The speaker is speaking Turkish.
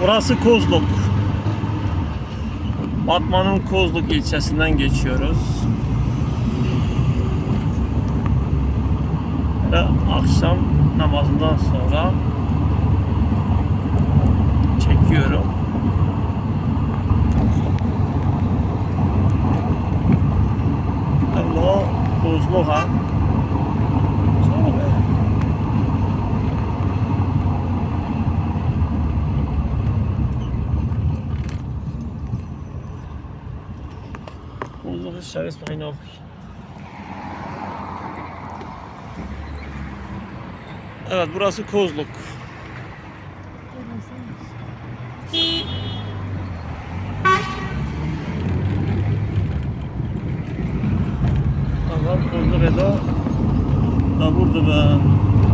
Burası Kozluk. Batman'ın Kozluk ilçesinden geçiyoruz. Ve akşam namazından sonra çekiyorum. Allah Kozluk Ne yapıyor. Evet burası Kozluk. Tamam Kozluk Edo da burada be.